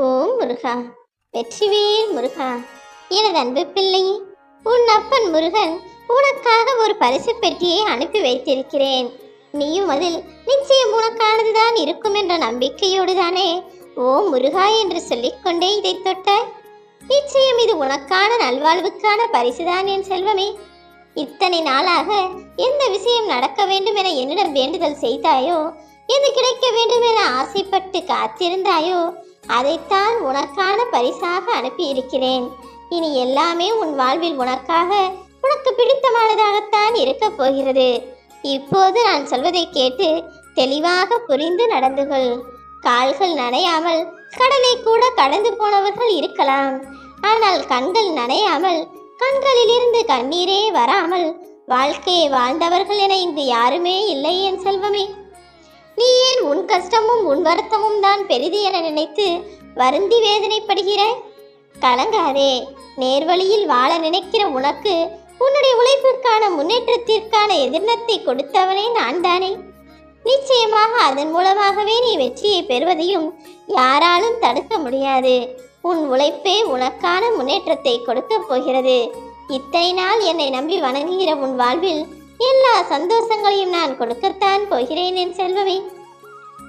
ஓம் முருகா. வெற்றிவேல் முருகா. எனது அன்பு பிள்ளை உன் அப்பன் முருகன் உனக்காக ஒரு பரிசு பெட்டியை அனுப்பி வைத்திருக்கிறேன். நீயும் அதில் நிச்சயம் உனக்கானதுதான் இருக்கும் என்ற நம்பிக்கையோடு தானே ஓ முருகா என்று சொல்லிக்கொண்டே இதை தொட்டாய். நிச்சயம் இது உனக்கான நல்வாழ்வுக்கான பரிசுதான் என் செல்வமே. இத்தனை நாளாக எந்த விஷயம் நடக்க வேண்டும் என என்னிடம் வேண்டுதல் செய்தாயோ எது கிடைக்க வேண்டும் என ஆசைப்பட்டு காத்திருந்தாயோ அதைத்தான் உனக்கான பரிசாக அனுப்பியிருக்கிறேன். இனி எல்லாமே உன் வாழ்வில் உனக்காக உனக்கு பிடித்தமானதாகத்தான் இருக்கப் போகிறது. இப்போது நான் சொல்வதை கேட்டு தெளிவாக புரிந்து நடந்து கொள் கால்கள் நனையாமல் கடலை கூட கடந்து போனவர்கள் இருக்கலாம். ஆனால் கண்கள் நனையாமல் கண்களிலிருந்து கண்ணீரே வராமல் வாழ்க்கையை வாழ்ந்தவர்கள் என இங்கு யாருமே இல்லை என் செல்வமே. நீ ஏன் உன் கஷ்டமும் உன் வருத்தமும் தான் பெரிது என நினைத்து வருந்தி வேதனைப்படுகிறாய்? கலங்காதே. நேர்வழியில் வாழ நினைக்கிற உனக்கு உன்னுடைய உழைப்பிற்கான முன்னேற்றத்திற்கான எதிர்நத்தை கொடுத்தவனே நான் தானே நிச்சயமாக அதன் மூலமாகவே நீ வெற்றியை பெறுவதையும் யாராலும் தடுக்க முடியாது. உன் உழைப்பே உனக்கான முன்னேற்றத்தை கொடுக்கப் போகிறது. இத்தனை நாள் என்னை நம்பி வணங்குகிற உன் வாழ்வில் எல்லா சந்தோஷங்களையும் நான் கொடுக்கத்தான் போகிறேன் என் செல்வமே.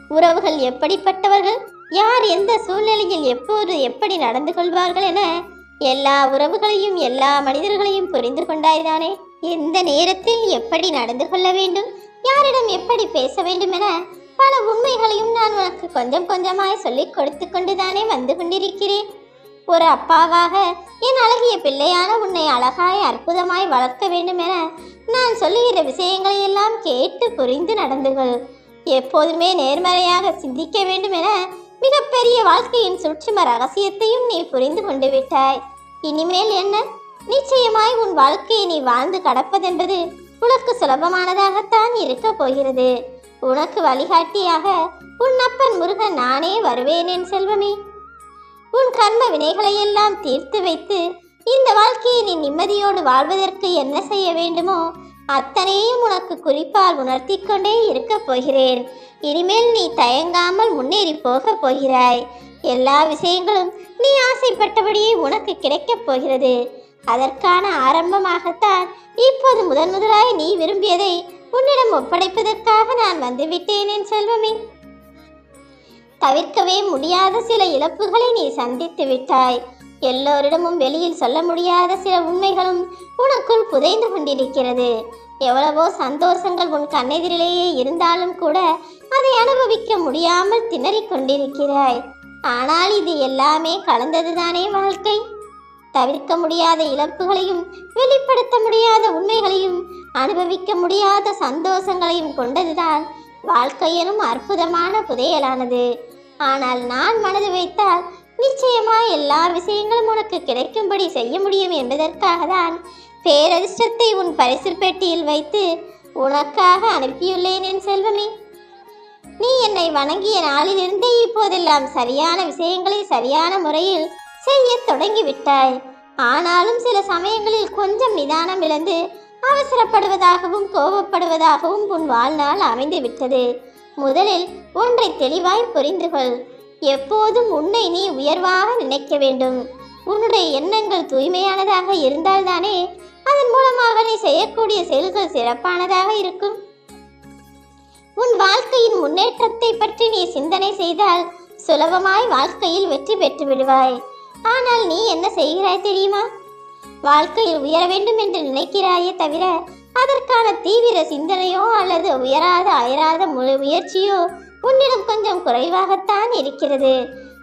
உறவுகள் எப்படிப்பட்டவர்கள்? யார் எந்த சூழ்நிலையில் எப்போது எப்படி நடந்து கொள்வார்கள் என எல்லா உறவுகளையும் எல்லா மனிதர்களையும் புரிந்து கொண்டாய்தானே. எந்த நேரத்தில் எப்படி நடந்து கொள்ள வேண்டும்? யாரிடம் எப்படி பேச வேண்டும் என பல உண்மைகளையும் நான் உனக்கு கொஞ்சம் கொஞ்சமாய் சொல்லிக் கொடுத்து கொண்டுதானே வந்து கொண்டிருக்கிறேன். ஒரு அப்பாவாக என் அழகிய பிள்ளையான உன்னை அழகாய் அற்புதமாய் வளர்க்க வேண்டும் என நான் சொல்லுகிற விஷயங்களை எல்லாம் கேட்டு புரிந்து நடந்துகள். எப்போதுமே நேர்மறையாக சிந்திக்க வேண்டும் என மிகப்பெரிய வாழ்க்கையின் சுற்றும ரகசியத்தையும் நீ புரிந்து கொண்டு விட்டாய். இனிமேல் என்ன? நிச்சயமாய் உன் வாழ்க்கையை நீ வாழ்ந்து கடப்பதென்பது உனக்கு சுலபமானதாகத்தான் இருக்க போகிறது. உனக்கு வழிகாட்டியாக உன் அப்பன் முருகன் நானே வருவேனேன் செல்வமே. உன் கர்ம வினைகளையெல்லாம் தீர்த்து வைத்து இந்த வாழ்க்கையை நீ நிம்மதியோடு வாழ்வதற்கு என்ன செய்ய வேண்டுமோ அத்தனையும் உனக்கு குறிப்பால் உணர்த்தி கொண்டே இருக்கப் போகிறேன். இனிமேல் நீ தயங்காமல் முன்னேறி போகப் போகிறாய். எல்லா விஷயங்களும் நீ ஆசைப்பட்டபடியே உனக்கு கிடைக்கப் போகிறது. அதற்கான ஆரம்பமாகத்தான் இப்போது முதன் முதலாய் நீ விரும்பியதை உன்னிடம் ஒப்படைப்பதற்காக நான் வந்துவிட்டேன் என் செல்வமே. தவிர்க்கவே முடியாத சில இழப்புகளை நீ சந்தித்து விட்டாய். எல்லோரிடமும் வெளியில் சொல்ல முடியாத சில உண்மைகளும் உனக்குள் புதைந்து கொண்டிருக்கிறது. எவ்வளவோ சந்தோஷங்கள் உன் கண்ணெதிரிலேயே இருந்தாலும் கூட அதை அனுபவிக்க முடியாமல் திணறிக் கொண்டிருக்கிறாய். ஆனால் இது எல்லாமே கலந்ததுதானே வாழ்க்கை? தவிர்க்க முடியாத இழப்புகளையும் வெளிப்படுத்த முடியாத உண்மைகளையும் அனுபவிக்க முடியாத சந்தோஷங்களையும் கொண்டதுதான் வாழ்க்கை எனும் அற்புதமான புதையலானது. ஆனால் நான் மனது வைத்தால் நிச்சயமா எல்லா விஷயங்களும் உனக்கு கிடைக்கும்படி செய்ய முடியும் என்பதற்காக தான் பேரதிர்ஷ்டத்தை உன் பரிசு பெட்டியில் வைத்து உனக்காக அனுப்பியுள்ளேன் என் செல்வமே. நீ என்னை வணங்கிய நாளிலிருந்தே இப்போதெல்லாம் சரியான விஷயங்களை சரியான முறையில் செய்ய தொடங்கிவிட்டாய். ஆனாலும் சில சமயங்களில் கொஞ்சம் நிதானம் இழந்து அவசரப்படுவதாகவும் கோபப்படுவதாகவும் உன் வாழ்நாள் அமைந்து விட்டது முதலில் ஒன்றை தெளிவாய் புரிந்து கொள். எப்போதும் உன்னை நீ உயர்வாக நினைக்க வேண்டும். உன்னுடைய எண்ணங்கள் தூய்மையானதாக இருந்தால்தானே அதன் மூலமாக நீ செய்யக்கூடிய செயல்கள் சிறப்பானதாக இருக்கும். உன் வாழ்க்கையின் முன்னேற்றத்தை பற்றி நீ சிந்தனை செய்தால் சுலபமாய் வாழ்க்கையில் வெற்றி பெற்று விடுவாய். ஆனால் நீ என்ன செய்கிறாய் தெரியுமா? வாழ்க்கையில் உயர வேண்டும் என்று நினைக்கிறாயே தவிர அதற்கான தீவிர சிந்தனையோ அல்லது உயராத அயராத முயற்சியோ உன்னிடம் கொஞ்சம் குறைவாகத்தான் இருக்கிறது.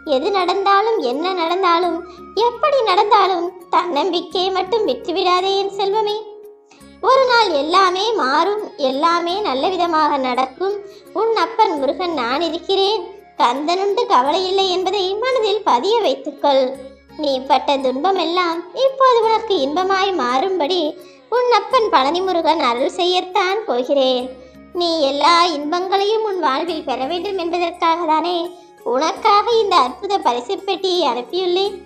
எது நடந்தாலும் என்ன நடந்தாலும் எப்படி நடந்தாலும் தன்னம்பிக்கையை மட்டும் விட்டுவிடாதே என் செல்வமே. ஒரு நாள் எல்லாமே மாறும் எல்லாமே நல்ல விதமாக நடக்கும். உன் அப்பன் முருகன் நான் இருக்கிறேன். கந்தனுண்டு கவலை இல்லை என்பதை மனதில் பதிய வைத்துக்கொள். நீ பட்ட துன்பம் எல்லாம் இப்போது உனக்கு இன்பமாய் மாறும்படி உன் அப்பன் பழனிமுருகன் அருள் செய்யத்தான் போகிறேன். நீ எல்லா இன்பங்களையும் உன் வாழ்வில் பெற வேண்டும் என்பதற்காக தானே உனக்காக இந்த அற்புத பரிசு பெட்டியை அனுப்பியுள்ளேன்.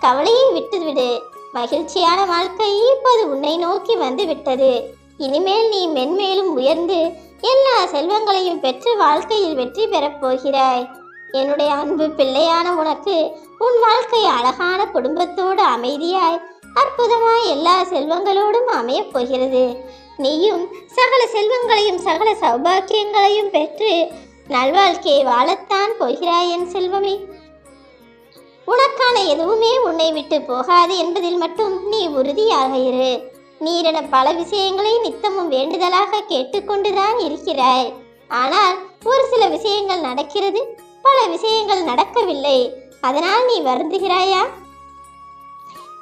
கவலையை விட்டுவிடு. மகிழ்ச்சியான வாழ்க்கை இப்போது உன்னை நோக்கி வந்து விட்டது இனிமேல் நீ மென்மேலும் உயர்ந்து எல்லா செல்வங்களையும் பெற்று வாழ்க்கையில் வெற்றி பெறப் போகிறாய். என்னுடைய அன்பு பிள்ளையான உனக்கு உன் வாழ்க்கை அழகான குடும்பத்தோடு அமைதியாய் அற்புதமாய் எல்லா செல்வங்களோடும் அமையப் போகிறது. நீயும் சகல செல்வங்களையும் சகல சௌபாக்கியங்களையும் பெற்று நல்வாழ்க்கையை வாழத்தான் போகிறாய் என் செல்வமே. உனக்கான எதுவுமே உன்னை விட்டு போகாது என்பதில் மட்டும் நீ உறுதியாக இரு. நீரென பல விஷயங்களை நித்தமும் வேண்டுதலாக கேட்டுக்கொண்டுதான் இருக்கிறாய். ஆனால் ஒரு சில விஷயங்கள் நடக்கிறது பல விஷயங்கள் நடக்கவில்லை. அதனால் நீ வருந்துகிறாயா?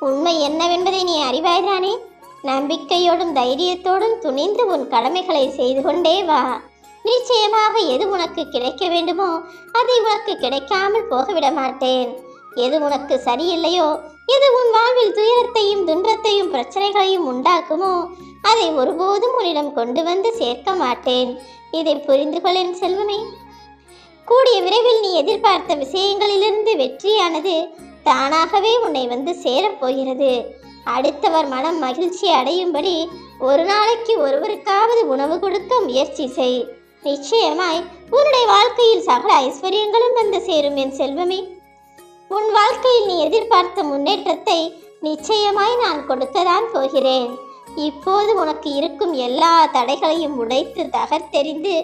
உண்மை என்னவென்பதை நீ அறிவாய்தானே நம்பிக்கையோடும் தைரியத்தோடும் துணிந்து உன் கடமைகளை செய்து கொண்டே வா. நிச்சயமாக எது உனக்கு கிடைக்க வேண்டுமோ அதை உனக்கு கிடைக்காமல் போகவிட மாட்டேன். எது உனக்கு சரியில்லையோ எது உன் வாழ்வில் துயரத்தையும் துன்பத்தையும் பிரச்சனைகளையும் உண்டாக்குமோ அதை ஒருபோதும் உன்னிடம் கொண்டு வந்து சேர்க்க மாட்டேன். இதை புரிந்து கொள் செல்வமே. கூடிய விரைவில் நீ எதிர்பார்த்த விஷயங்களிலிருந்து வெற்றியானது தானாகவே உன்னை வந்து சேரப்போகிறது அடுத்தவர் மனம் மகிழ்ச்சி அடையும்படி ஒரு நாளைக்கு ஒருவருக்காவது உணவு கொடுக்க முயற்சி செய். நிச்சயமாய் உன்னுடைய வாழ்க்கையில் சகல ஐஸ்வர்யங்களும் வந்து சேரும் என் செல்வமே. உன் வாழ்க்கையில் நீ எதிர்பார்த்த முன்னேற்றத்தை நிச்சயமாய் நான் கொடுக்கதான் போகிறேன். இப்போது உனக்கு இருக்கும் எல்லா தடைகளையும் உடைத்து தகர்த்தெறிந்து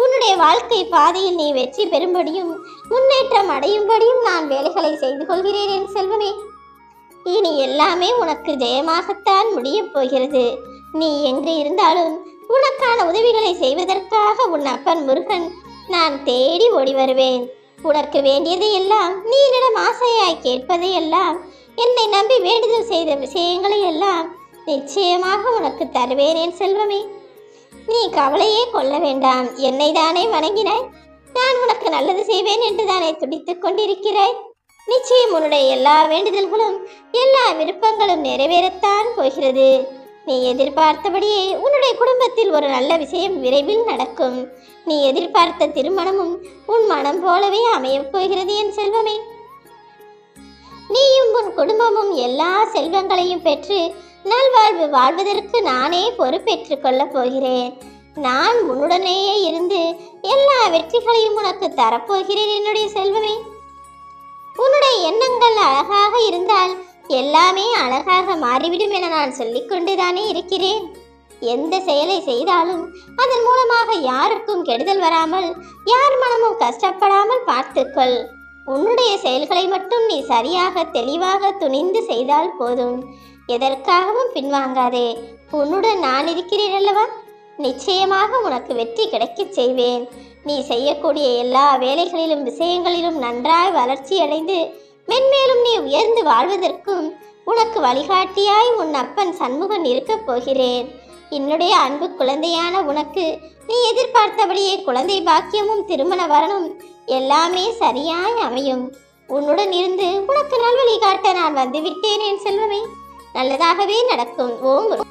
உன்னுடைய வாழ்க்கை பாதையில் நீ வெற்றி பெறும்படியும் முன்னேற்றம் அடையும்படியும் நான் வேலைகளை செய்து கொள்கிறேன் என் செல்வமே. இனி எல்லாமே உனக்கு ஜெயமாகத்தான் முடியப் போகிறது. நீ எங்கு இருந்தாலும் உனக்கான உதவிகளை செய்வதற்காக உன் அப்பன் முருகன் நான் தேடி ஓடி வருவேன். உனக்கு வேண்டியதை எல்லாம் நீ என்னிடம் ஆசையாய் கேட்பதை எல்லாம் என்னை நம்பி வேண்டுதல் செய்த விஷயங்களை எல்லாம் நிச்சயமாக உனக்கு தருவேன் என் செல்வமே. நீ கவலையே கொள்ள வேண்டாம். என்னை தானே வணங்கினாய்? நான் உனக்கு நல்லது செய்வேன் என்று தானே துடித்துக் கொண்டிருக்கிறாய்? நிச்சயம் உன்னுடைய எல்லா வேண்டுதல்களும் எல்லா விருப்பங்களும் நிறைவேறத்தான் போகிறது. நீ எதிர்பார்த்தபடியே உன்னுடைய குடும்பத்தில் ஒரு நல்ல விஷயம் விரைவில் நடக்கும். நீ எதிர்பார்த்த திருமணமும் உன் மனம் போலவே அமையப் போகிறது என் செல்வமே. நீயும் உன் குடும்பமும் எல்லா செல்வங்களையும் பெற்று நல்வாழ்வு வாழ்வதற்கு நானே பொறுப்பேற்றுக் கொள்ளப் போகிறேன். நான் உன்னுடனேயே இருந்து எல்லா வெற்றிகளையும் உனக்கு தரப்போகிறேன் என்னுடைய செல்வமே. உன்னுடைய எண்ணங்கள் அழகாக இருந்தால் எல்லாமே அழகாக மாறிவிடும் என நான் சொல்லிக்கொண்டுதானே இருக்கிறேன். எந்த செயலை செய்தாலும் அதன் மூலமாக யாருக்கும் கெடுதல் வராமல் யார் மனமும் கஷ்டப்படாமல் பார்த்துக்கொள் உன்னுடைய செயல்களை மட்டும் நீ சரியாக தெளிவாக துணிந்து செய்தால் போதும். எதற்காகவும் பின்வாங்காதே. உன்னுடன் நான் இருக்கிறேன் அல்லவா நிச்சயமாக உனக்கு வெற்றி கிடைக்கச் செய்வேன். நீ செய்யக்கூடிய எல்லா வேலைகளிலும் விஷயங்களிலும் நன்றாய் வளர்ச்சியடைந்து மென்மேலும் நீ உயர்ந்து வாழ்வதற்கும் உனக்கு வழிகாட்டியாய் உன் அப்பன் சண்முகன் இருக்கப் போகிறேன். என்னுடைய அன்பு குழந்தையான உனக்கு நீ எதிர்பார்த்தபடியே குழந்தை பாக்கியமும் திருமண வரணும் எல்லாமே சரியாய் அமையும். உன்னுடன் இருந்து உனக்கு நல்வழி காட்ட நான் வந்துவிட்டேன் என் செல்வமே. நல்லதாகவே நடக்கும். ஓம்